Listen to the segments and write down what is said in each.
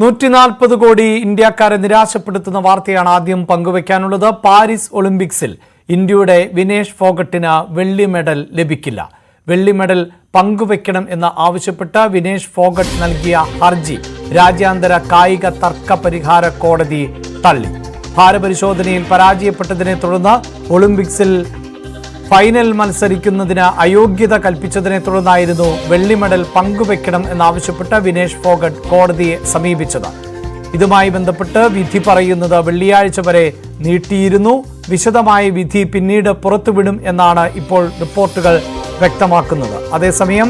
നൂറ്റി നാൽപ്പത് കോടി ഇന്ത്യക്കാരെ നിരാശപ്പെടുത്തുന്ന വാർത്തയാണ് ആദ്യം പങ്കുവയ്ക്കാനുള്ളത്. പാരീസ് ഒളിമ്പിക്സിൽ ഇന്ത്യയുടെ വിനേഷ് ഫോഗട്ടിന് വെള്ളി മെഡൽ ലഭിക്കില്ല. വെള്ളി മെഡൽ പങ്കുവെക്കണം എന്ന് ആവശ്യപ്പെട്ട് വിനേഷ് ഫോഗട്ട് നൽകിയ ഹർജി രാജ്യാന്തര കായിക തർക്ക പരിഹാര കോടതി തള്ളി. ഭാരപരിശോധനയിൽ പരാജയപ്പെട്ടതിനെ തുടർന്ന് ഒളിമ്പിക്സിൽ ഫൈനൽ മത്സരിക്കുന്നതിന് അയോഗ്യത കൽപ്പിച്ചതിനെ തുടർന്നായിരുന്നു വെള്ളി മെഡൽ പങ്കുവെക്കണം എന്നാവശ്യപ്പെട്ട് വിനേഷ് ഫോഗട്ട് കോടതിയെ സമീപിച്ചത്. ഇതുമായി ബന്ധപ്പെട്ട് വിധി പറയുന്നത് വെള്ളിയാഴ്ച വരെ നീട്ടിയിരുന്നു. വിശദമായ വിധി പിന്നീട് പുറത്തുവിടും എന്നാണ് ഇപ്പോൾ റിപ്പോർട്ടുകൾ വ്യക്തമാക്കുന്നത്. അതേസമയം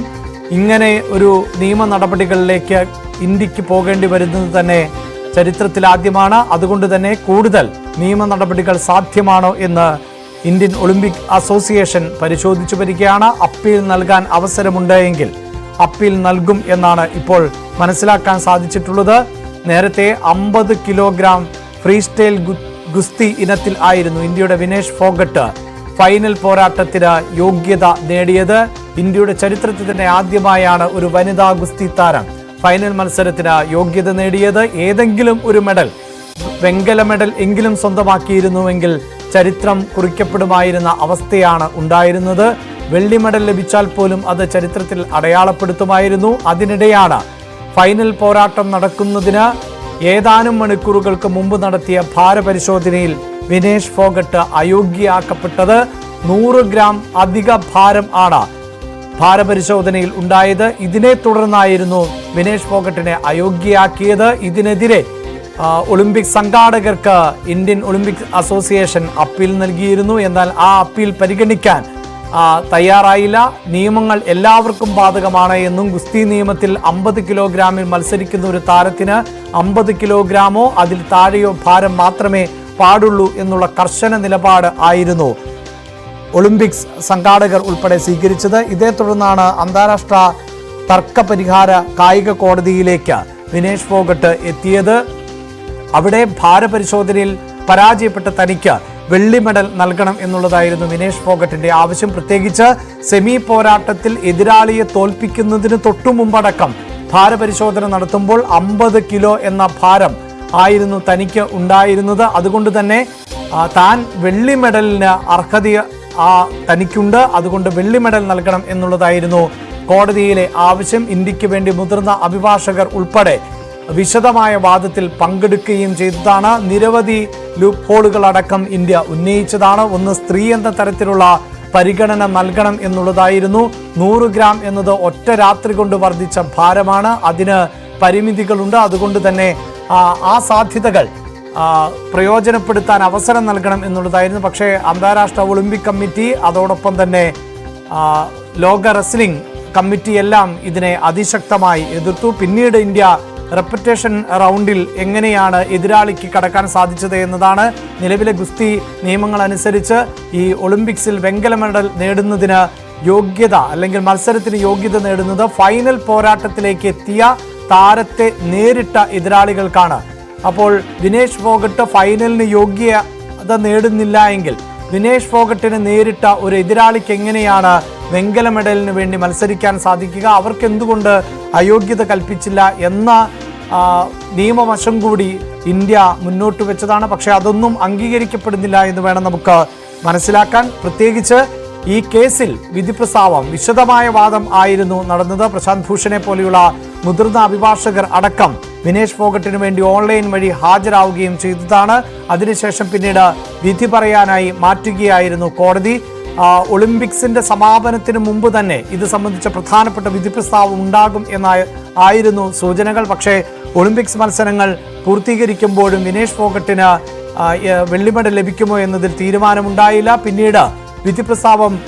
ഇങ്ങനെ ഒരു നിയമ നടപടികളിലേക്ക് ഇന്ത്യയ്ക്ക് പോകേണ്ടി വരുന്നത് തന്നെ ചരിത്രത്തിലാദ്യമാണ്. അതുകൊണ്ട് തന്നെ കൂടുതൽ നിയമ നടപടികൾ സാധ്യമാണോ എന്ന് ഇന്ത്യൻ ഒളിമ്പിക് അസോസിയേഷൻ പരിശോധിച്ചു വരികയാണ്. അപ്പീൽ നൽകാൻ അവസരമുണ്ട് എങ്കിൽ അപ്പീൽ നൽകും എന്നാണ് ഇപ്പോൾ മനസ്സിലാക്കാൻ സാധിച്ചിട്ടുള്ളത്. നേരത്തെ അമ്പത് കിലോഗ്രാം ഫ്രീ സ്റ്റൈൽ ഗുസ്തി ഇനത്തിൽ ആയിരുന്നു ഇന്ത്യയുടെ വിനേഷ് ഫോഗട്ട്. ഫൈനൽ പോരാട്ടത്തിന് യോഗ്യത നേടിയത്. ഇന്ത്യയുടെ ചരിത്രത്തിൽ തന്നെ ആദ്യമായാണ് ഒരു വനിതാ ഗുസ്തി താരം ഫൈനൽ മത്സരത്തിന് യോഗ്യത നേടിയത്. ഏതെങ്കിലും ഒരു മെഡൽ വെങ്കല മെഡൽ എങ്കിലും സ്വന്തമാക്കിയിരുന്നുവെങ്കിൽ ചരിത്രം കുറിക്കപ്പെടുമായിരുന്ന അവസ്ഥയാണ് ഉണ്ടായിരുന്നത്. വെള്ളി മെഡൽ ലഭിച്ചാൽ പോലും അത് ചരിത്രത്തിൽ അടയാളപ്പെടുത്തുമായിരുന്നു. അതിനിടെയാണ് ഫൈനൽ പോരാട്ടം നടക്കുന്നതിന് ഏതാനും മണിക്കൂറുകൾക്ക് മുമ്പ് നടത്തിയ ഭാരപരിശോധനയിൽ വിനേഷ് ഫോഗട്ട് അയോഗ്യയാക്കപ്പെട്ടത്. നൂറ് ഗ്രാം അധിക ഭാരം ആണ് ഭാരപരിശോധനയിൽ ഉണ്ടായത്. ഇതിനെ തുടർന്നായിരുന്നു വിനേഷ് ഫോഗട്ടിനെ അയോഗ്യയാക്കിയത്. ഇതിനെതിരെ ഒളിമ്പിക് സംഘാടകർക്ക് ഇന്ത്യൻ ഒളിമ്പിക് അസോസിയേഷൻ അപ്പീൽ നൽകിയിരുന്നു. എന്നാൽ ആ അപ്പീൽ പരിഗണിക്കാൻ തയ്യാറായില്ല. നിയമങ്ങൾ എല്ലാവർക്കും ബാധകമാണ് എന്നും ഗുസ്തി നിയമത്തിൽ അമ്പത് കിലോഗ്രാമിൽ മത്സരിക്കുന്ന ഒരു താരത്തിന് അമ്പത് കിലോഗ്രാമോ അതിൽ താഴെയോ ഭാരം മാത്രമേ പാടുള്ളൂ എന്നുള്ള കർശന നിലപാട് ആയിരുന്നു ഒളിമ്പിക്സ് സംഘാടകർ ഉൾപ്പെടെ സ്വീകരിച്ചത്. ഇതേ തുടർന്നാണ് അന്താരാഷ്ട്ര തർക്ക പരിഹാര കായിക കോടതിയിലേക്ക് വിനേഷ് ഫോഗട്ട് എത്തിയത്. അവിടെ ഭാരപരിശോധനയിൽ പരാജയപ്പെട്ട തനിക്ക് വെള്ളി മെഡൽ നൽകണം എന്നുള്ളതായിരുന്നു വിനേഷ് ഫോഗട്ടിന്റെ ആവശ്യം. പ്രത്യേകിച്ച് സെമി പോരാട്ടത്തിൽ എതിരാളിയെ തോൽപ്പിക്കുന്നതിന് തൊട്ടു മുമ്പടക്കം ഭാരപരിശോധന നടത്തുമ്പോൾ അമ്പത് കിലോ എന്ന ഭാരം ആയിരുന്നു തനിക്ക് ഉണ്ടായിരുന്നത്. അതുകൊണ്ട് തന്നെ താൻ വെള്ളി മെഡലിന് അർഹത ആ തനിക്കുണ്ട്. അതുകൊണ്ട് വെള്ളി മെഡൽ നൽകണം എന്നുള്ളതായിരുന്നു കോടതിയിലെ ആവശ്യം. ഇന്ത്യയ്ക്ക് വേണ്ടി മുതിർന്ന അഭിഭാഷകർ ഉൾപ്പെടെ വിശദമായ വാദത്തിൽ പങ്കെടുക്കുകയും ചെയ്തതാണ്. നിരവധി ലൂപ്പ് ഹോളുകൾ അടക്കം ഇന്ത്യ ഉന്നയിച്ചതാണ്. ഒന്ന് സ്ത്രീ എന്ന തരത്തിലുള്ള പരിഗണന നൽകണം എന്നുള്ളതായിരുന്നു. നൂറ് ഗ്രാം എന്നത് ഒറ്റ രാത്രി കൊണ്ട് വർദ്ധിച്ച ഭാരമാണ്. അതിന് പരിമിതികളുണ്ട്. അതുകൊണ്ട് തന്നെ ആ, സാധ്യതകൾ പ്രയോജനപ്പെടുത്താൻ അവസരം നൽകണം എന്നുള്ളതായിരുന്നു. പക്ഷേ അന്താരാഷ്ട്ര ഒളിമ്പിക് കമ്മിറ്റി അതോടൊപ്പം തന്നെ ലോക റെസ്ലിംഗ് കമ്മിറ്റിയെല്ലാം ഇതിനെ അതിശക്തമായി എതിർത്തു. പിന്നീട് ഇന്ത്യ റെപ്പറ്റേഷൻ റൗണ്ടിൽ എങ്ങനെയാണ് എതിരാളിക്ക് കടക്കാൻ സാധിച്ചത് എന്നതാണ് നിലവിലെ ഗുസ്തി നിയമങ്ങൾ അനുസരിച്ച് ഈ ഒളിമ്പിക്സിൽ വെങ്കല മെഡൽ നേടുന്നതിന് യോഗ്യത അല്ലെങ്കിൽ മത്സരത്തിന് യോഗ്യത നേടുന്നത് ഫൈനൽ പോരാട്ടത്തിലേക്ക് എത്തിയ താരത്തെ നേരിട്ട എതിരാളികൾക്കാണ്. അപ്പോൾ വിനേഷ് ഫോഗട്ട് ഫൈനലിന് യോഗ്യത നേടുന്നില്ല എങ്കിൽ വിനേഷ് ഫോഗട്ടിനെ നേരിട്ട ഒരു എതിരാളിക്ക് എങ്ങനെയാണ് വെങ്കല മെഡലിന് വേണ്ടി മത്സരിക്കാൻ സാധിക്കുക? അവർക്ക് എന്തുകൊണ്ട് അയോഗ്യത കൽപ്പിച്ചില്ല എന്ന നിയമവശം കൂടി ഇന്ത്യ മുന്നോട്ട് വെച്ചതാണ്. പക്ഷേ അതൊന്നും അംഗീകരിക്കപ്പെടുന്നില്ല എന്ന് വേണം നമുക്ക് മനസ്സിലാക്കാൻ. പ്രത്യേകിച്ച് ഈ കേസിൽ വിധിപ്രസ്താവം വിശദമായ വാദം ആയിരുന്നു നടന്നത്. പ്രശാന്ത് ഭൂഷണെ പോലെയുള്ള മുതിർന്ന അഭിഭാഷകർ അടക്കം വിനേഷ് ഫോഗട്ടിനു വേണ്ടി ഓൺലൈൻ വഴി ഹാജരാവുകയും ചെയ്തതാണ്. അതിനുശേഷം പിന്നീട് വിധി പറയാനായി മാറ്റുകയായിരുന്നു കോടതി. ഒളിമ്പിക്സിന്റെ സമാപനത്തിന് മുമ്പ് തന്നെ ഇത് സംബന്ധിച്ച പ്രധാനപ്പെട്ട വിധിപ്രസ്താവം ഉണ്ടാകും എന്നായ ആയിരുന്നു സൂചനകൾ. പക്ഷേ ഒളിമ്പിക്സ് മത്സരങ്ങൾ പൂർത്തീകരിക്കുമ്പോഴും വിനേഷ് ഫോഗട്ടിന് വെള്ളിമെഡൽ മെഡൽ ലഭിക്കുമോ എന്നതിൽ തീരുമാനമുണ്ടായില്ല. പിന്നീട് വിധിപ്രസ്താവം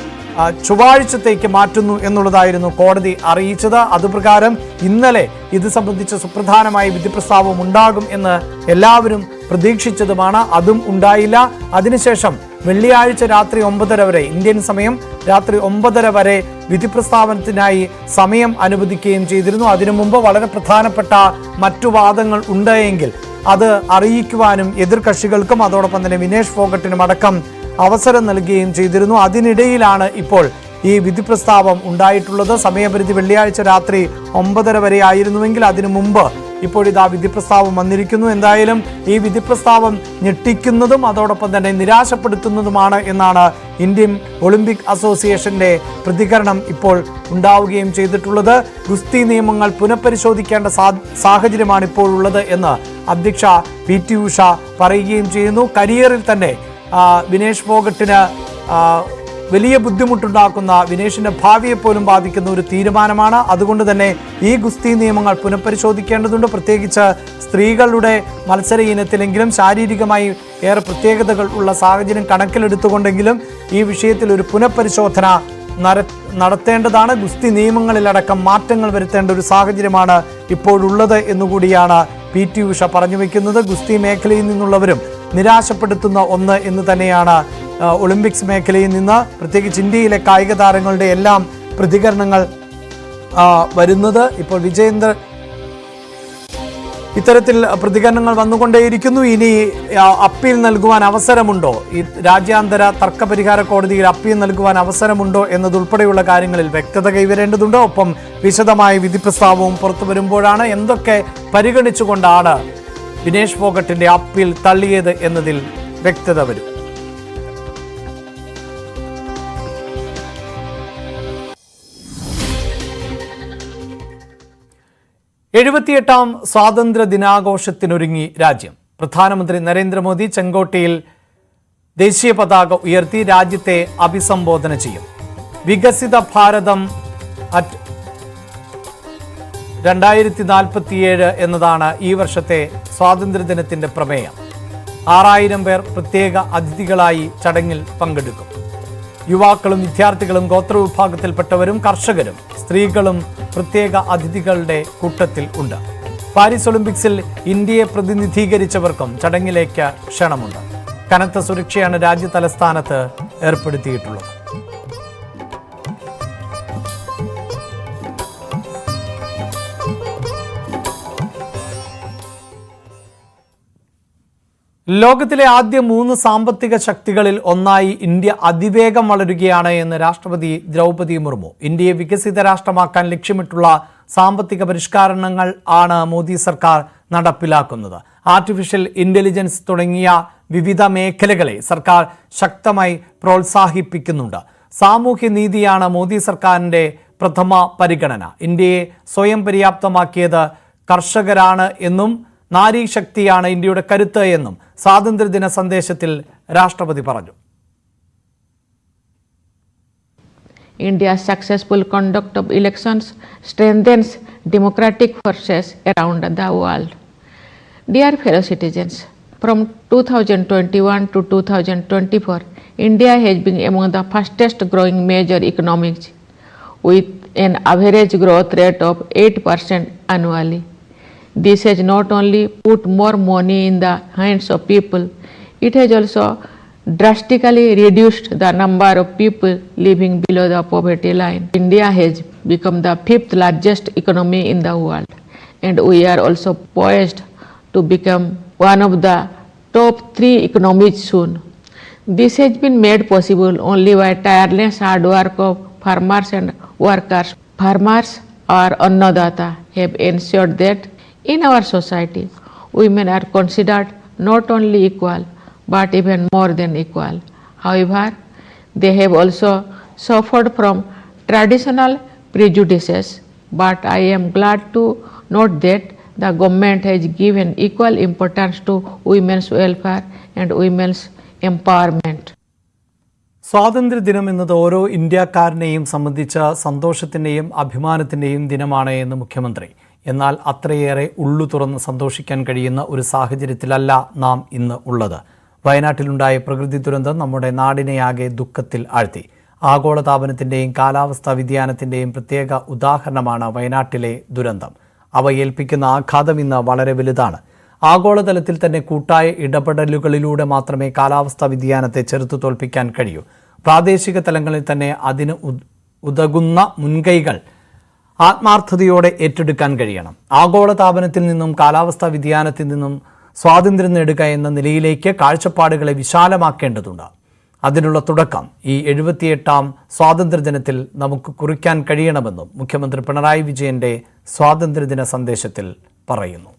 ചൊവ്വാഴ്ചത്തേക്ക് മാറ്റുന്നു എന്നുള്ളതായിരുന്നു കോടതി അറിയിച്ചത്. അതുപ്രകാരം ഇന്നലെ ഇത് സംബന്ധിച്ച് സുപ്രധാനമായ വിധിപ്രസ്താവം ഉണ്ടാകും എന്ന് എല്ലാവരും പ്രതീക്ഷിച്ചതുമാണ്. അതും ഉണ്ടായില്ല. അതിനുശേഷം വെള്ളിയാഴ്ച രാത്രി ഒമ്പതര വരെ ഇന്ത്യൻ സമയം രാത്രി ഒമ്പതര വരെ വിധിപ്രസ്താവനത്തിനായി സമയം അനുവദിക്കുകയും ചെയ്തിരുന്നു. അതിനു മുമ്പ് വളരെ പ്രധാനപ്പെട്ട മറ്റു വാദങ്ങൾ ഉണ്ടെങ്കിൽ അത് അറിയിക്കുവാനും എതിർകക്ഷികൾക്കും അതോടൊപ്പം തന്നെ വിനേഷ് ഫോഗട്ടിനും അടക്കം അവസരം നൽകുകയും ചെയ്തിരുന്നു. അതിനിടയിലാണ് ഇപ്പോൾ ഈ വിധി പ്രസ്താവം ഉണ്ടായിട്ടുള്ളത്. സമയപരിധി വെള്ളിയാഴ്ച രാത്രി ഒമ്പതര വരെ ആയിരുന്നുവെങ്കിൽ അതിനു മുമ്പ് ഇപ്പോഴിതാ വിധി പ്രസ്താവം വന്നിരിക്കുന്നു. എന്തായാലും ഈ വിധി പ്രസ്താവം ഞെട്ടിക്കുന്നതും അതോടൊപ്പം തന്നെ നിരാശപ്പെടുത്തുന്നതുമാണ് എന്നാണ് ഇന്ത്യൻ ഒളിമ്പിക് അസോസിയേഷന്റെ പ്രതികരണം ഇപ്പോൾ ഉണ്ടാവുകയും ചെയ്തിട്ടുള്ളത്. ഗുസ്തി നിയമങ്ങൾ പുനഃപരിശോധിക്കേണ്ട സാഹചര്യമാണ് ഇപ്പോഴുള്ളത് എന്ന് അധ്യക്ഷ പി ടി ഉഷ പറയുകയും ചെയ്യുന്നു. കരിയറിൽ തന്നെ വിനേഷ് ഫോഗട്ടിന് വലിയ ബുദ്ധിമുട്ടുണ്ടാക്കുന്ന വിനേഷിന്റെ ഭാവിയെ പോലും ബാധിക്കുന്ന ഒരു തീരുമാനമാണ്. അതുകൊണ്ട് തന്നെ ഈ ഗുസ്തി നിയമങ്ങൾ പുനഃപരിശോധിക്കേണ്ടതുണ്ട്. പ്രത്യേകിച്ച് സ്ത്രീകളുടെ മത്സര ഇനത്തിലെങ്കിലും ശാരീരികമായി ഏറെ പ്രത്യേകതകൾ ഉള്ള സാഹചര്യം കണക്കിലെടുത്തുകൊണ്ടെങ്കിലും ഈ വിഷയത്തിൽ ഒരു പുനഃപരിശോധന നര- നടത്തേണ്ടതാണ്. ഗുസ്തി നിയമങ്ങളിലടക്കം മാറ്റങ്ങൾ വരുത്തേണ്ട ഒരു സാഹചര്യമാണ് ഇപ്പോഴുള്ളത് എന്നുകൂടിയാണ് പി ടി ഉഷ പറഞ്ഞു വയ്ക്കുന്നത് ഗുസ്തി മേഖലയിൽ നിന്നുള്ളവരും നിരാശപ്പെടുത്തുന്ന ഒന്ന് എന്ന് തന്നെയാണ് ഒളിമ്പിക്സ് മേഖലയിൽ നിന്ന് പ്രത്യേകിച്ച് ഇന്ത്യയിലെ കായിക താരങ്ങളുടെ എല്ലാം പ്രതികരണങ്ങൾ വരുന്നത്. ഇപ്പോൾ വിജയേന്ദ്ര ഇത്തരത്തിൽ പ്രതികരണങ്ങൾ വന്നുകൊണ്ടേയിരിക്കുന്നു. ഇനി അപ്പീൽ നൽകുവാൻ അവസരമുണ്ടോ? ഈ രാജ്യാന്തര തർക്ക പരിഹാര കോടതിയിൽ അപ്പീൽ നൽകുവാൻ അവസരമുണ്ടോ എന്നതുൾപ്പെടെയുള്ള കാര്യങ്ങളിൽ വ്യക്തത കൈവരേണ്ടതുണ്ട്? ഒപ്പം വിശദമായ വിധി പ്രസ്താവവും പുറത്തു വരുമ്പോഴാണ് എന്തൊക്കെ പരിഗണിച്ചുകൊണ്ടാണ് വിനേഷ് ഫോഗട്ടിന്റെ അപ്പീൽ തള്ളിയത് എന്നതിൽ വ്യക്തത വരും. എഴുപത്തിയെട്ടാം സ്വാതന്ത്ര്യ ദിനാഘോഷത്തിനൊരുങ്ങി രാജ്യം. പ്രധാനമന്ത്രി നരേന്ദ്രമോദി ചെങ്കോട്ടയിൽ ദേശീയ പതാക ഉയർത്തി രാജ്യത്തെ അഭിസംബോധന ചെയ്യും. വികസിത ഭാരതം അറ്റ് രണ്ടായിരത്തി നാൽപ്പത്തിയേഴ് എന്നതാണ് ഈ വർഷത്തെ സ്വാതന്ത്ര്യദിനത്തിന്റെ പ്രമേയം. ആറായിരം പേർ പ്രത്യേക അതിഥികളായി ചടങ്ങിൽ പങ്കെടുക്കും. യുവാക്കളും വിദ്യാർത്ഥികളും ഗോത്രവിഭാഗത്തിൽപ്പെട്ടവരും കർഷകരും സ്ത്രീകളും പ്രത്യേക അതിഥികളുടെ കൂട്ടത്തിൽ ഉണ്ട്. പാരീസ് ഒളിമ്പിക്സിൽ ഇന്ത്യയെ പ്രതിനിധീകരിച്ചവർക്കും ചടങ്ങിലേക്ക് ക്ഷണമുണ്ട്. കനത്ത സുരക്ഷയാണ് രാജ്യ തലസ്ഥാനത്ത് ഏർപ്പെടുത്തിയിട്ടുള്ളത്. ലോകത്തിലെ ആദ്യ മൂന്ന് സാമ്പത്തിക ശക്തികളിൽ ഒന്നായി ഇന്ത്യ അതിവേഗം വളരുകയാണ് എന്ന് രാഷ്ട്രപതി ദ്രൗപതി മുർമു. ഇന്ത്യയെ വികസിത രാഷ്ട്രമാക്കാൻ ലക്ഷ്യമിട്ടുള്ള സാമ്പത്തിക പരിഷ്കരണങ്ങൾ ആണ് മോദി സർക്കാർ നടപ്പിലാക്കുന്നത്. ആർട്ടിഫിഷ്യൽ ഇന്റലിജൻസ് തുടങ്ങിയ വിവിധ മേഖലകളെ സർക്കാർ ശക്തമായി പ്രോത്സാഹിപ്പിക്കുന്നുണ്ട്. സാമൂഹ്യ നീതിയാണ് മോദി സർക്കാരിന്റെ പ്രഥമ പരിഗണന. ഇന്ത്യയെ സ്വയം പര്യാപ്തമാക്കിയത് കർഷകരാണ് എന്നും നാരീ ശക്തിയാണ് ഇന്ത്യയുടെ കരുത്ത് എന്നും സ്വാതന്ത്ര്യദിന സന്ദേശത്തിൽ രാഷ്ട്രപതി പറഞ്ഞു. India successful conduct of elections strengthens democratic forces around the world dear fellow citizens from two thousand twenty one to two thousand twenty four India has been among the fastest growing major economics with an average growth rate of eight percent annually This has not only put more money in the hands of people, it has also drastically reduced the number of people living below the poverty line. India has become the fifth largest economy in the world, and we are also poised to become one of the top three economies soon. This has been made possible only by tireless hard work of farmers and workers. Farmers or Annadata have ensured that in our society, women are considered not only equal but even more than equal. However, they have also suffered from traditional prejudices, but I am glad to note that the government has given equal importance to women's welfare and women's empowerment. സ്വാതന്ത്ര്യദിനം എന്നത് ഓരോ ഇന്ത്യക്കാരനെയും സംബന്ധിച്ച സന്തോഷത്തിന്റെയും അഭിമാനത്തിന്റെയും ദിനമാണ് എന്ന് മുഖ്യമന്ത്രി എന്നാൽ അത്രയേറെ ഉള്ളു തുറന്ന് സന്തോഷിക്കാൻ കഴിയുന്ന ഒരു സാഹചര്യത്തിലല്ല നാം ഇന്ന് ഉള്ളത്. വയനാട്ടിലുണ്ടായ പ്രകൃതി ദുരന്തം നമ്മുടെ നാടിനെയാകെ ദുഃഖത്തിൽ ആഴ്ത്തി. ആഗോളതാപനത്തിന്റെയും കാലാവസ്ഥാ വ്യതിയാനത്തിന്റെയും പ്രത്യേക ഉദാഹരണമാണ് വയനാട്ടിലെ ദുരന്തം. അവ ഏൽപ്പിക്കുന്ന ആഘാതം ഇന്ന് വളരെ വലുതാണ്. ആഗോളതലത്തിൽ തന്നെ കൂട്ടായ ഇടപെടലുകളിലൂടെ മാത്രമേ കാലാവസ്ഥാ വ്യതിയാനത്തെ ചെറുത്തു തോൽപ്പിക്കാൻ കഴിയൂ. പ്രാദേശിക തലങ്ങളിൽ തന്നെ അതിന് ഉതകുന്ന മുൻകൈകൾ ആത്മാർത്ഥതയോടെ ഏറ്റെടുക്കാൻ കഴിയണം. ആഗോളതാപനത്തിൽ നിന്നും കാലാവസ്ഥാ വ്യതിയാനത്തിൽ നിന്നും സ്വാതന്ത്ര്യം നേടുക എന്ന നിലയിലേക്ക് കാഴ്ചപ്പാടുകളെ വിശാലമാക്കേണ്ടതുണ്ട്. അതിനുള്ള തുടക്കം ഈ എഴുപത്തിയെട്ടാം സ്വാതന്ത്ര്യദിനത്തിൽ നമുക്ക് കുറിക്കാൻ കഴിയണമെന്നും മുഖ്യമന്ത്രി പിണറായി വിജയന്റെ സ്വാതന്ത്ര്യദിന സന്ദേശത്തിൽ പറയുന്നു.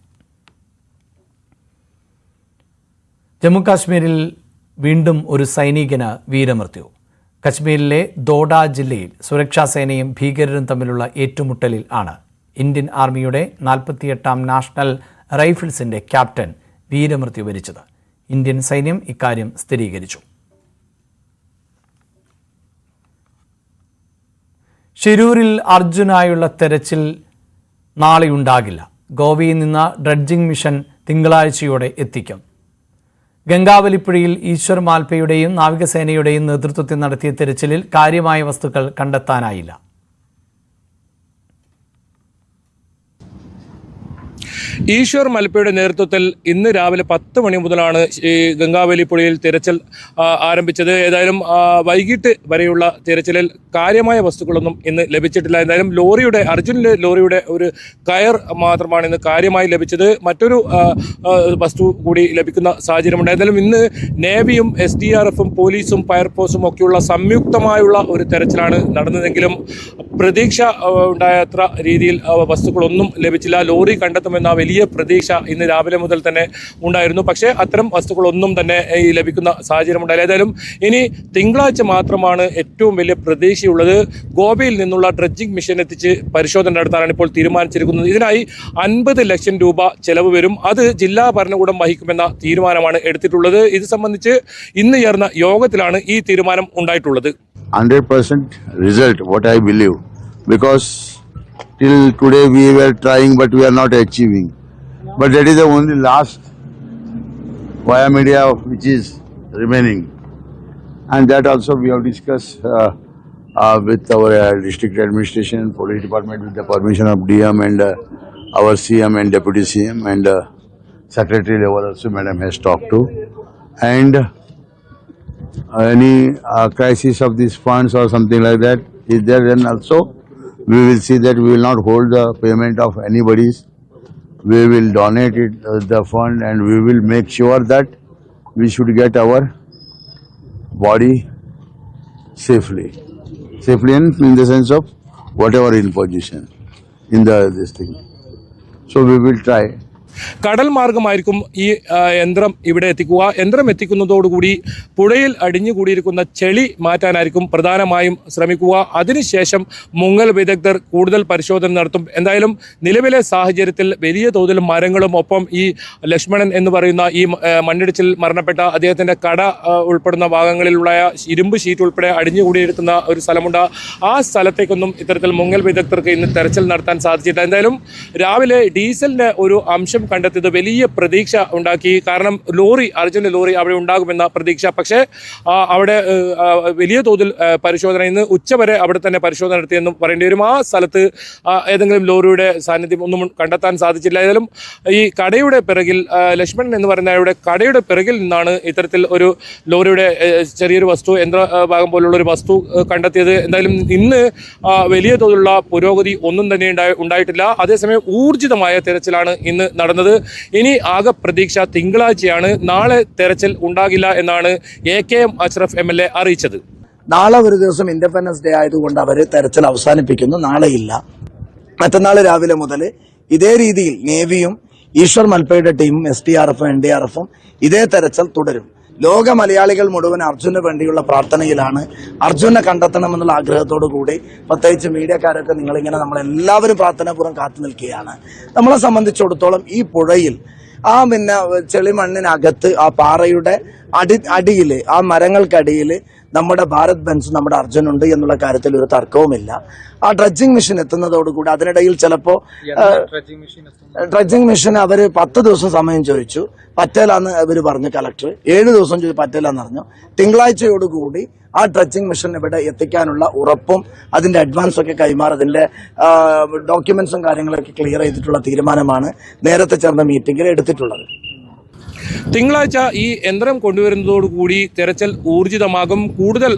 ജമ്മുകാശ്മീരിൽ വീണ്ടും ഒരു സൈനികന് വീരമൃത്യു. കശ്മീരിലെ ദോഡ ജില്ലയിൽ സുരക്ഷാ സേനയും ഭീകരരും തമ്മിലുള്ള ഏറ്റുമുട്ടലിൽ ആണ്. ഇന്ത്യൻ ആർമിയുടെ നാൽപ്പത്തിയെട്ടാം നാഷണൽ റൈഫിൾസിന്റെ ക്യാപ്റ്റൻ വീരമൃത്യു വരിച്ചത്. ഇന്ത്യൻ സൈന്യം ഇക്കാര്യം സ്ഥിരീകരിച്ചു. ഷിരൂരിൽ അർജുനായുള്ള തെരച്ചിൽ നാളെയുണ്ടാകില്ല. ഗോവയിൽ നിന്ന് ഡ്രഡ്ജിംഗ് മിഷൻ തിങ്കളാഴ്ചയോടെ എത്തിക്കും. ഗംഗാവലിപ്പുഴയിൽ ഈശ്വർ മാൽപ്പയുടെയും നാവികസേനയുടെയും നേതൃത്വത്തിൽ നടത്തിയ തിരച്ചിലിൽ കാര്യമായ വസ്തുക്കൾ കണ്ടെത്താനായില്ല ഈശ്വർ മലപ്പയുടെ നേതൃത്വത്തിൽ ഇന്ന് രാവിലെ പത്ത് മണി മുതലാണ് ഈ ഗംഗാവേലി പുഴയിൽ തിരച്ചിൽ ആരംഭിച്ചത്. ഏതായാലും വൈകിട്ട് വരെയുള്ള തിരച്ചിലിൽ കാര്യമായ വസ്തുക്കളൊന്നും ഇന്ന് ലഭിച്ചിട്ടില്ല. എന്തായാലും ലോറിയുടെ അർജുനിലെ ലോറിയുടെ ഒരു കയർ മാത്രമാണ് ഇന്ന് കാര്യമായി ലഭിച്ചത്. മറ്റൊരു വസ്തു കൂടി ലഭിക്കുന്ന സാഹചര്യമുണ്ട്. എന്തായാലും ഇന്ന് നേവിയും എസ് ഡി ആർ എഫും പോലീസും ഫയർഫോഴ്സും ഒക്കെയുള്ള സംയുക്തമായുള്ള ഒരു തെരച്ചിലാണ് നടന്നതെങ്കിലും പ്രതീക്ഷ ഉണ്ടായത്ര രീതിയിൽ വസ്തുക്കളൊന്നും ലഭിച്ചില്ല. ലോറി കണ്ടെത്തുമെന്ന വലിയ പ്രതീക്ഷ ഇന്ന് രാവിലെ മുതൽ തന്നെ ഉണ്ടായിരുന്നു. പക്ഷേ അത്തരം വസ്തുക്കളൊന്നും തന്നെ ഈ ലഭിക്കുന്ന സാഹചര്യം ഉണ്ടായില്ല. ഏതായാലും ഇനി തിങ്കളാഴ്ച മാത്രമാണ് ഏറ്റവും വലിയ പ്രതീക്ഷയുള്ളത്. ഗോവയിൽ നിന്നുള്ള ഡ്രഡ്ജിംഗ് മിഷൻ എത്തിച്ച് പരിശോധന നടത്താനാണ് ഇപ്പോൾ തീരുമാനിച്ചിരിക്കുന്നത്. ഇതിനായി അൻപത് ലക്ഷം രൂപ ചെലവ് വരും. അത് ജില്ലാ ഭരണകൂടം വഹിക്കുമെന്ന തീരുമാനമാണ് എടുത്തിട്ടുള്ളത്. ഇത് സംബന്ധിച്ച് ഇന്ന് ചേർന്ന യോഗത്തിലാണ് ഈ തീരുമാനം ഉണ്ടായിട്ടുള്ളത്. 100% result what I believe because till today we were trying but we are not achieving. But that is the only last via media which is remaining. And that also we have discussed uh, uh, with our uh, district administration, police department, with the permission of DM and uh, our CM and deputy CM and uh, secretary level also madam has talked to. And any uh, crisis of these funds or something like that is there, then also we will see that we will not hold the payment of anybody's. We will donate it uh, the fund and we will make sure that we should get our body safely. Safely in, in the sense of whatever in position in the this thing. So we will try. കടൽ മാർഗമായിരിക്കും ഈ യന്ത്രം ഇവിടെ എത്തിക്കുക. യന്ത്രം എത്തിക്കുന്നതോടുകൂടി പുഴയിൽ അടിഞ്ഞുകൂടിയിരിക്കുന്ന ചെളി മാറ്റാനായിരിക്കും പ്രധാനമായും ശ്രമിക്കുക. അതിനുശേഷം മുങ്ങൽ വിദഗ്ധർ കൂടുതൽ പരിശോധന നടത്തും. എന്തായാലും നിലവിലെ സാഹചര്യത്തിൽ വലിയ തോതിൽ മരങ്ങളും ഒപ്പം ഈ ലക്ഷ്മണൻ എന്ന് പറയുന്ന ഈ മണ്ണിടിച്ചിൽ മരണപ്പെട്ട അദ്ദേഹത്തിന്റെ കട ഉൾപ്പെടുന്ന ഭാഗങ്ങളിലുള്ള ഇരുമ്പ് ഷീറ്റ് ഉൾപ്പെടെ അടിഞ്ഞുകൂടിയിരിക്കുന്ന ഒരു സ്ഥലമുണ്ട്. ആ സ്ഥലത്തേക്കൊന്നും ഇത്തരത്തിൽ മുങ്ങൽ വിദഗ്ധർക്ക് ഇന്ന് തെരച്ചിൽ നടത്താൻ സാധിച്ചിട്ടില്ല. എന്തായാലും രാവിലെ ഡീസലിന്റെ ഒരു അംശം കണ്ടെത്തിയത് വലിയ പ്രതീക്ഷ ഉണ്ടാക്കി. കാരണം ലോറി അർജുന്റെ ലോറി അവിടെ ഉണ്ടാകുമെന്ന പ്രതീക്ഷ. പക്ഷേ അവിടെ വലിയ തോതിൽ പരിശോധന ഇന്ന് ഉച്ചവരെ അവിടെ തന്നെ പരിശോധന നടത്തിയെന്നും പറയേണ്ടി വരും. ആ സ്ഥലത്ത് ഏതെങ്കിലും ലോറിയുടെ സാന്നിധ്യം ഒന്നും കണ്ടെത്താൻ സാധിച്ചില്ല. ഏതായാലും ഈ കടയുടെ പിറകിൽ ലക്ഷ്മണൻ എന്ന് പറയുന്ന അയാളുടെ കടയുടെ പിറകിൽ നിന്നാണ് ഇത്തരത്തിൽ ഒരു ലോറിയുടെ ചെറിയൊരു വസ്തു യന്ത്ര ഭാഗം പോലുള്ള ഒരു വസ്തു കണ്ടെത്തിയത്. എന്തായാലും ഇന്ന് വലിയ തോതിലുള്ള പുരോഗതി ഒന്നും തന്നെ ഉണ്ടായിട്ടില്ല. അതേസമയം ഊർജിതമായ തിരച്ചിലാണ് ഇന്ന് നടന്നത്. ഇനി ആകെ പ്രതീക്ഷ തിങ്കളാഴ്ചയാണ്. നാളെ തെരച്ചിൽ ഉണ്ടാകില്ല എന്നാണ് A K M Ashraf M L A അറിയിച്ചത്. നാളെ ഒരു ദിവസം ഇൻഡിപെൻഡൻസ് ഡേ ആയതുകൊണ്ട് അവർ തെരച്ചിൽ അവസാനിപ്പിക്കുന്നു. നാളെ ഇല്ല. മറ്റന്നാൾ രാവിലെ മുതൽ ഇതേ രീതിയിൽ നേവിയും ഈശ്വർ മൽപ്പയുടെ ടീമും എസ് ഡി ആർ എഫും എൻ ഡി ആർ എഫും ഇതേ തെരച്ചിൽ തുടരും. ലോക മലയാളികൾ മുഴുവൻ അർജുന് വേണ്ടിയുള്ള പ്രാർത്ഥനയിലാണ്. അർജുനെ കണ്ടെത്തണമെന്നുള്ള ആഗ്രഹത്തോടു കൂടി പ്രത്യേകിച്ച് മീഡിയക്കാരൊക്കെ നിങ്ങളിങ്ങനെ നമ്മളെല്ലാവരും പ്രാർത്ഥനാപൂർവം കാത്തു നിൽക്കുകയാണ്. നമ്മളെ സംബന്ധിച്ചിടത്തോളം ഈ പുഴയിൽ ആ പിന്നെ ചെളിമണ്ണിനകത്ത് ആ പാറയുടെ അടി അടിയിൽ ആ മരങ്ങൾക്കടിയിൽ നമ്മുടെ ഭാരത് ബെൻസ് നമ്മുടെ അർജുനുണ്ട് എന്നുള്ള കാര്യത്തിൽ ഒരു തർക്കവുമില്ല. ആ ഡ്രഡ്ജിങ് മെഷീൻ എത്തുന്നതോടുകൂടി അതിനിടയിൽ ചിലപ്പോ ഡ്രഡ്ജിങ് മെഷീൻ അവർ പത്ത് ദിവസം സമയം ചോദിച്ചു. പറ്റേലാന്ന് അവർ പറഞ്ഞു കളക്ടർ ഏഴ് ദിവസം ചോദിച്ചു പറ്റേലാന്ന് പറഞ്ഞു. തിങ്കളാഴ്ചയോടുകൂടി ആ ഡ്രഡ്ജിങ് മെഷീൻ ഇവിടെ എത്തിക്കാനുള്ള ഉറപ്പും അതിന്റെ അഡ്വാൻസ് ഒക്കെ കൈമാറി അതിന്റെ ഡോക്യുമെന്റ്സും കാര്യങ്ങളൊക്കെ ക്ലിയർ ചെയ്തിട്ടുള്ള തീരുമാനമാണ് നേരത്തെ ചേർന്ന മീറ്റിംഗിൽ എടുത്തിട്ടുള്ളത്. തിങ്കളാഴ്ച ഈ യന്ത്രം കൊണ്ടുവരുന്നതോടുകൂടി തെരച്ചിൽ ഊർജിതമാകും. കൂടുതൽ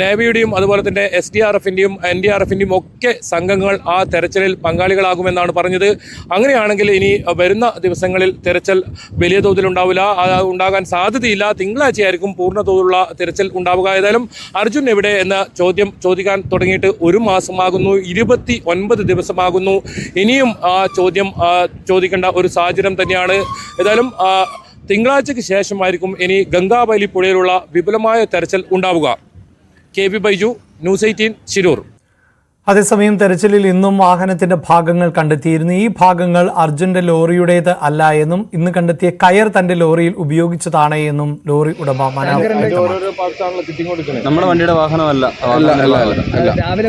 നേവിയുടെയും അതുപോലെ തന്നെ എസ് ഡി ആർ എഫിന്റെയും എൻ ഡി ആർ എഫിന്റെയും ഒക്കെ സംഘങ്ങൾ ആ തെരച്ചിലിൽ പങ്കാളികളാകുമെന്നാണ് പറഞ്ഞത്. അങ്ങനെയാണെങ്കിൽ ഇനി വരുന്ന ദിവസങ്ങളിൽ തെരച്ചിൽ വലിയ തോതിൽ ഉണ്ടാവില്ല ഉണ്ടാകാൻ സാധ്യതയില്ല. തിങ്കളാഴ്ചയായിരിക്കും പൂർണ തോതിലുള്ള തെരച്ചിൽ ഉണ്ടാവുക. ഏതായാലും അർജുൻ എവിടെ എന്ന ചോദ്യം ചോദിക്കാൻ തുടങ്ങിയിട്ട് ഒരു മാസമാകുന്നു. ഇരുപത്തി ഒൻപത് ദിവസമാകുന്നു. ഇനിയും ആ ചോദ്യം ചോദിക്കേണ്ട ഒരു സാഹചര്യം തന്നെയാണ്. ഏതായാലും തിങ്കളാഴ്ചയ്ക്ക് ശേഷമായിരിക്കും ഇനി ഗംഗാവലി പുഴയിലുള്ള വിപുലമായ തെരച്ചിൽ ഉണ്ടാവുക. K Baiju news eighteen Shirur. അതേസമയം തെരച്ചിലിൽ ഇന്നും വാഹനത്തിന്റെ ഭാഗങ്ങൾ കണ്ടെത്തിയിരുന്നു. ഈ ഭാഗങ്ങൾ അർജുന്റെ ലോറിയുടേത് അല്ല എന്നും ഇന്ന് കണ്ടെത്തിയ കയർ തന്റെ ലോറിയിൽ ഉപയോഗിച്ചതാണ് എന്നും ലോറി ഉടമ. നമ്മുടെ വണ്ടിയുടെ വാഹനമല്ല.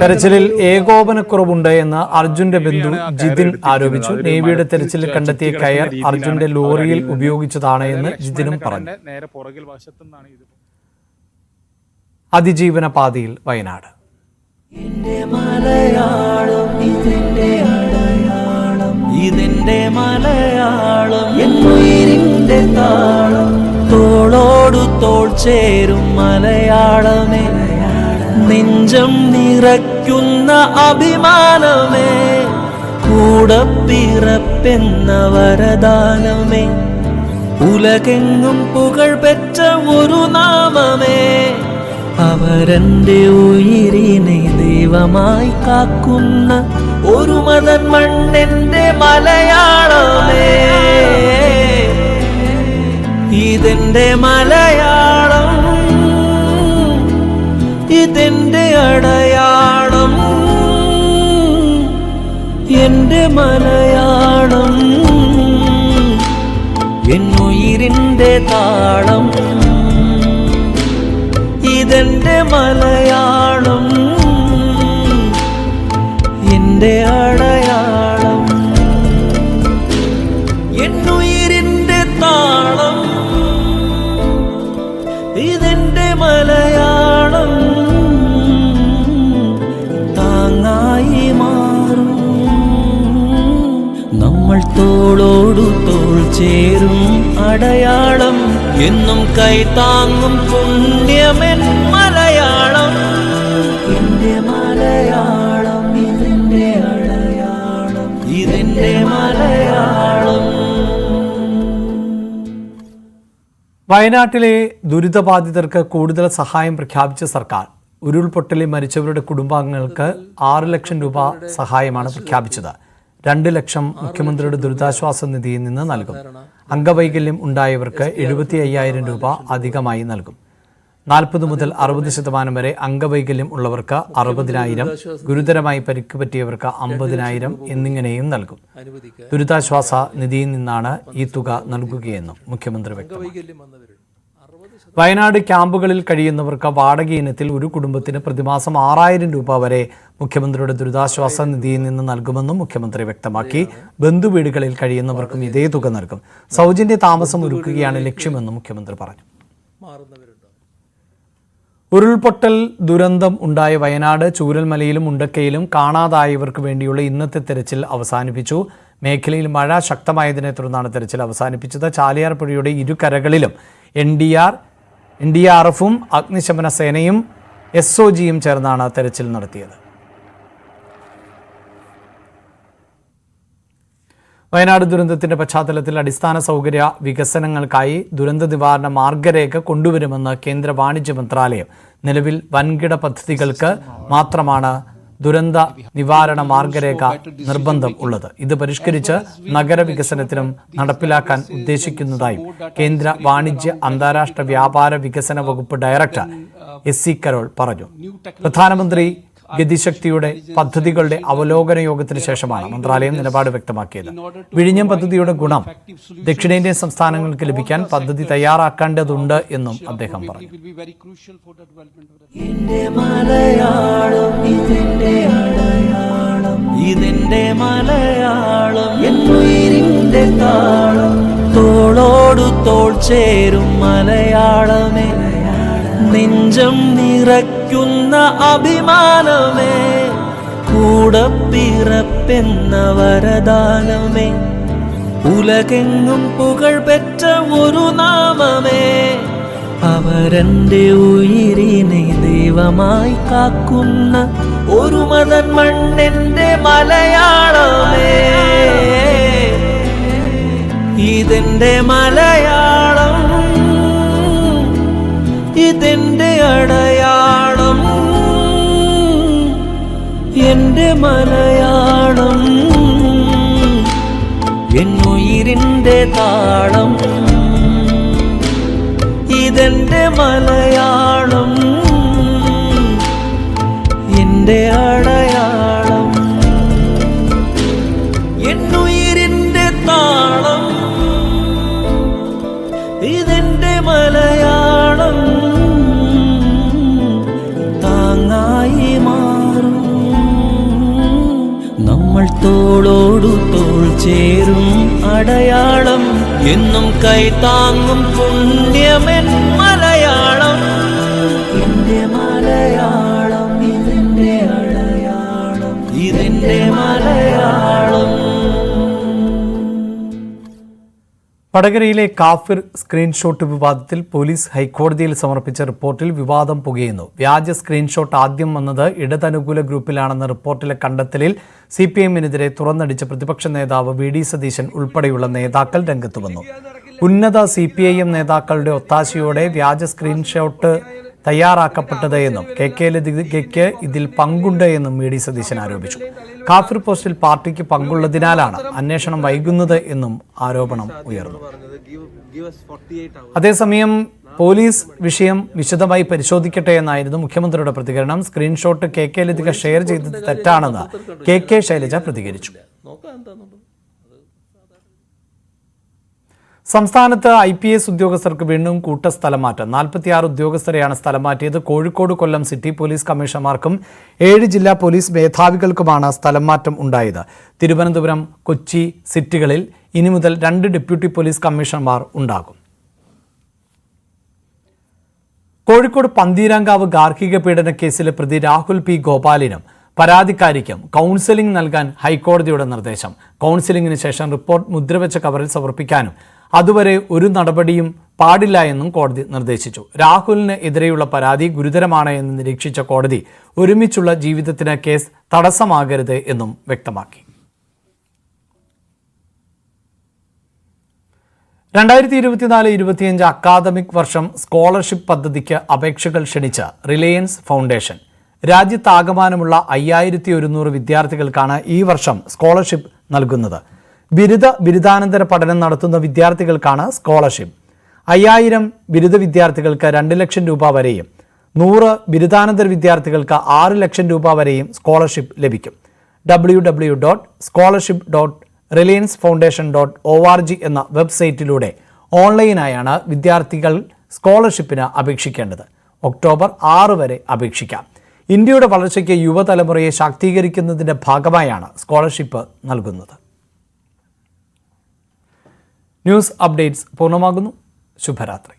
തെരച്ചിലിൽ ഏകോപനക്കുറവുണ്ട് എന്ന് അർജുന്റെ ബന്ധു ജിതിൻ ആരോപിച്ചു. നേവിയുടെ തെരച്ചിലിൽ കണ്ടെത്തിയ കയർ അർജുന്റെ ലോറിയിൽ ഉപയോഗിച്ചതാണ് എന്ന് ജിതിനും പറഞ്ഞു. അതിജീവന പാതയിൽ വയനാട്. എന്റെ മലയാളം ഇതിന്റെ അടയാളം. ഇതിന്റെ മലയാളം എന്നുയിരിന്റെ താളം. തോളോടു തോൾ ചേരും മലയാളമേ. നെഞ്ചം നിറയ്ക്കുന്ന അഭിമാനമേ. കൂടെ പിറപ്പെന്ന വരദാനമേ. ഉലകെങ്ങും പുകഴ് പെറ്റ ഒരു നാമമേ. അവരന്റെ ഉയിരിനെ ദൈവമായി കാക്കുന്ന ഒരു മതൻ മണ്ണെന്റെ മലയാളമേ. ഇതെന്റെ മലയാളം ഇതെന്റെ അടയാളം എന്റെ മലയാളം. എന്നുയിരിന്റെ താളം മലയാളം എന്റെ അടയാളം. എന്നുയിരിന്റെ താളം ഇതെന്റെ മലയാളം. താങ്ങായി മാറും. നമ്മൾ തോളോടു തോൾ ചേരും അടയാളം. എന്നും കൈ താങ്ങും മലയാളം വയനാട്ടിലെ ദുരിതബാധിതർക്ക് കൂടുതൽ സഹായം പ്രഖ്യാപിച്ച സർക്കാർ ഉരുൾപൊട്ടലിൽ മരിച്ചവരുടെ കുടുംബാംഗങ്ങൾക്ക് ആറ് ലക്ഷം രൂപ സഹായമാണ് പ്രഖ്യാപിച്ചത്. രണ്ട് ലക്ഷം മുഖ്യമന്ത്രിയുടെ ദുരിതാശ്വാസ നിധിയിൽ നിന്ന് നൽകും. അംഗവൈകല്യം ഉണ്ടായവർക്ക് എഴുപത്തി അയ്യായിരം രൂപ അധികമായി നൽകും. നാൽപ്പത് മുതൽ അറുപത് ശതമാനം വരെ അംഗവൈകല്യം ഉള്ളവർക്ക് അറുപതിനായിരം ഗുരുതരമായി പരിക്ക് പറ്റിയവർക്ക് അമ്പതിനായിരം എന്നിങ്ങനെയും നൽകും. ദുരിതാശ്വാസ നിധിയിൽ നിന്നാണ് ഈ തുക നൽകുകയെന്നും മുഖ്യമന്ത്രി വ്യക്തമാക്കി. വയനാട് ക്യാമ്പുകളിൽ കഴിയുന്നവർക്ക് വാടക ഇനത്തിൽ ഒരു കുടുംബത്തിന് പ്രതിമാസം ആറായിരം രൂപ വരെ മുഖ്യമന്ത്രിയുടെ ദുരിതാശ്വാസ നിധിയിൽ നിന്ന് നൽകുമെന്നും മുഖ്യമന്ത്രി വ്യക്തമാക്കി. ബന്ധുവീടുകളിൽ കഴിയുന്നവർക്കും ഇതേ തുക നൽകും. സൗജന്യ താമസം ഒരുക്കുകയാണ് ലക്ഷ്യമെന്നും മുഖ്യമന്ത്രി പറഞ്ഞു. ഉരുൾപൊട്ടൽ ദുരന്തം ഉണ്ടായ വയനാട് ചൂരൽമലയിലും മുണ്ടക്കയിലും കാണാതായവർക്ക് വേണ്ടിയുള്ള ഇന്നത്തെ തെരച്ചിൽ അവസാനിപ്പിച്ചു. മേഖലയിൽ മഴ ശക്തമായതിനെ തുടർന്നാണ് തെരച്ചിൽ അവസാനിപ്പിച്ചത്. ചാലിയാർ പുഴയുടെ ഇരുകരകളിലും N D R N D R എഫും അഗ്നിശമന സേനയും എസ് ഒ ജിയും ചേർന്നാണ് തെരച്ചിൽ നടത്തിയത്. വയനാട് ദുരന്തത്തിന്റെ പശ്ചാത്തലത്തിൽ അടിസ്ഥാന സൗകര്യ വികസനങ്ങൾക്കായി ദുരന്ത നിവാരണ മാർഗരേഖ കൊണ്ടുവരുമെന്ന് കേന്ദ്ര വാണിജ്യ മന്ത്രാലയം. നിലവിൽ വൻകിട പദ്ധതികൾക്ക് മാത്രമാണ് ദുരന്ത നിവാരണ മാർഗരേഖ നിർബന്ധം ഉള്ളത്. ഇത് പരിഷ്കരിച്ച് നഗരവികസനത്തിനും നടപ്പിലാക്കാൻ ഉദ്ദേശിക്കുന്നതായും കേന്ദ്ര വാണിജ്യ അന്താരാഷ്ട്ര വ്യാപാര വികസന വകുപ്പ് ഡയറക്ടർ എസ് സി കരോൾ പറഞ്ഞു. പ്രധാനമന്ത്രി ഗതിശക്തിയുടെ പദ്ധതികളുടെ അവലോകന യോഗത്തിന് ശേഷമാണ് മന്ത്രാലയം നിലപാട് വ്യക്തമാക്കിയത്. വിഴിഞ്ഞം പദ്ധതിയുടെ ഗുണം ദക്ഷിണേന്ത്യൻ സംസ്ഥാനങ്ങൾക്ക് ലഭിക്കാൻ പദ്ധതി തയ്യാറാക്കേണ്ടതുണ്ട് എന്നും അദ്ദേഹം പറഞ്ഞു. ഇതിന്റെ മലയാളം താളം. തോളോടു തോൾ ചേരും മലയാളമേ. നെഞ്ചം നിറയ്ക്കുന്ന അഭിമാനമേ കൂടെ പിറപ്പെന്ന വരദാനമേ ഉലകെങ്ങും പുകഴ് പെറ്റ ഒരു നാമമേ അവരന്റെ ഉയിരിനെ ദൈവമായി കാക്കുന്ന ഒരു മതൻ മണ്ണിന്റെ മലയാളമേ. ഇതെന്റെ മലയാളം അടയാളം. എന്റെ മലയാളം. എന്നുയിരിന്റെ താളം. ഇതെന്റെ മലയാളം. തോളോടു തോൾ ചേരും അടയാളം. എന്നും കൈതാങ്ങും പുണ്യമെൻ വടകരയിലെ കാഫിർ സ്ക്രീൻഷോട്ട് വിവാദത്തിൽ പോലീസ് ഹൈക്കോടതിയിൽ സമർപ്പിച്ച റിപ്പോർട്ടിൽ വിവാദം പുകയുന്നു. വ്യാജ സ്ക്രീൻഷോട്ട് ആദ്യം വന്നത് ഇടതനുകൂല ഗ്രൂപ്പിലാണെന്ന റിപ്പോർട്ടിലെ കണ്ടെത്തലിൽ സി പി എമ്മിനെതിരെ തുറന്നടിച്ച പ്രതിപക്ഷ നേതാവ് വി ഡി സതീശൻ ഉൾപ്പെടെയുള്ള നേതാക്കൾ രംഗത്തുവന്നു ഉന്നത സി പി ഐ എം നേതാക്കളുടെ ഒത്താശയോടെ വ്യാജ സ്ക്രീൻഷോട്ട് തയ്യാറാക്കപ്പെട്ടത് എന്നും കെ കെ ലതികയ്ക്ക് ഇതിൽ പങ്കുണ്ട് എന്നും വി ഡി സതീശൻ ആരോപിച്ചു. കാഫിർ പോസ്റ്റിൽ പാർട്ടിക്ക് പങ്കുള്ളതിനാലാണ് അന്വേഷണം വൈകുന്നത് എന്നും ആരോപണം ഉയർന്നു. അതേസമയം പോലീസ് വിഷയം വിശദമായി പരിശോധിക്കട്ടെ എന്നായിരുന്നു മുഖ്യമന്ത്രിയുടെ പ്രതികരണം. Screenshot K K Latika share ചെയ്തത് തെറ്റാണെന്ന് കെ കെ ശൈലജ പ്രതികരിച്ചു. സംസ്ഥാനത്ത് ഐ പി എസ് ഉദ്യോഗസ്ഥർക്ക് വീണ്ടും കൂട്ട സ്ഥലമാറ്റം നാൽപ്പത്തിയാറ് ഉദ്യോഗസ്ഥരെയാണ് സ്ഥലം മാറ്റിയത് കോഴിക്കോട് കൊല്ലം സിറ്റി പോലീസ് കമ്മീഷണർമാർക്കും ഏഴ് ജില്ലാ പോലീസ് മേധാവികൾക്കുമാണ് സ്ഥലം മാറ്റം ഉണ്ടായത്. തിരുവനന്തപുരം കൊച്ചി സിറ്റികളിൽ ഇനി മുതൽ രണ്ട് ഡെപ്യൂട്ടി പോലീസ് കമ്മീഷണർമാർ ഉണ്ടാകും. കോഴിക്കോട് പന്തീരാങ്കാവ് ഗാർഹിക പീഡന കേസിലെ പ്രതി രാഹുൽ പി ഗോപാലിനും പരാതിക്കാരിക്കും കൗൺസിലിംഗ് നൽകാൻ ഹൈക്കോടതിയുടെ നിർദ്ദേശം. കൗൺസിലിംഗിന് ശേഷം റിപ്പോർട്ട് മുദ്രവെച്ച കവറിൽ സമർപ്പിക്കാനും അതുവരെ ഒരു നടപടിയും പാടില്ല എന്നും കോടതി നിർദ്ദേശിച്ചു. രാഹുലിന് എതിരെയുള്ള പരാതി ഗുരുതരമാണ് എന്ന് നിരീക്ഷിച്ച കോടതി ഒരുമിച്ചുള്ള ജീവിതത്തിന് കേസ് തടസ്സമാകരുത് എന്നും വ്യക്തമാക്കി. രണ്ടായിരത്തി ഇരുപത്തിനാല് ഇരുപത്തിയഞ്ച് അക്കാദമിക് വർഷം സ്കോളർഷിപ്പ് പദ്ധതിക്ക് അപേക്ഷകൾ ക്ഷണിച്ച റിലയൻസ് ഫൗണ്ടേഷൻ. രാജ്യത്താകമാനമുള്ള അയ്യായിരത്തി ഒരുന്നൂറ് വിദ്യാർത്ഥികൾക്കാണ് ഈ വർഷം സ്കോളർഷിപ്പ് നൽകുന്നത്. ബിരുദ ബിരുദാനന്തര പഠനം നടത്തുന്ന വിദ്യാർത്ഥികൾക്കാണ് സ്കോളർഷിപ്പ്. അയ്യായിരം ബിരുദ വിദ്യാർത്ഥികൾക്ക് രണ്ട് ലക്ഷം രൂപ വരെയും നൂറ് ബിരുദാനന്തര വിദ്യാർത്ഥികൾക്ക് ആറ് ലക്ഷം രൂപ വരെയും സ്കോളർഷിപ്പ് ലഭിക്കും. W W dot scholarship dot Reliance foundation dot O R G എന്ന വെബ്സൈറ്റിലൂടെ ഓൺലൈനായാണ് വിദ്യാർത്ഥികൾ സ്കോളർഷിപ്പിന് അപേക്ഷിക്കേണ്ടത്. ഒക്ടോബർ ആറ് വരെ അപേക്ഷിക്കാം. ഇന്ത്യയുടെ വളർച്ചയ്ക്ക് യുവതലമുറയെ ശാക്തീകരിക്കുന്നതിന്റെ ഭാഗമായാണ് സ്കോളർഷിപ്പ് നൽകുന്നത്. ന്യൂസ് അപ്ഡേറ്റ്സ് പൂർണമാകുന്നു. ശുഭരാത്രി.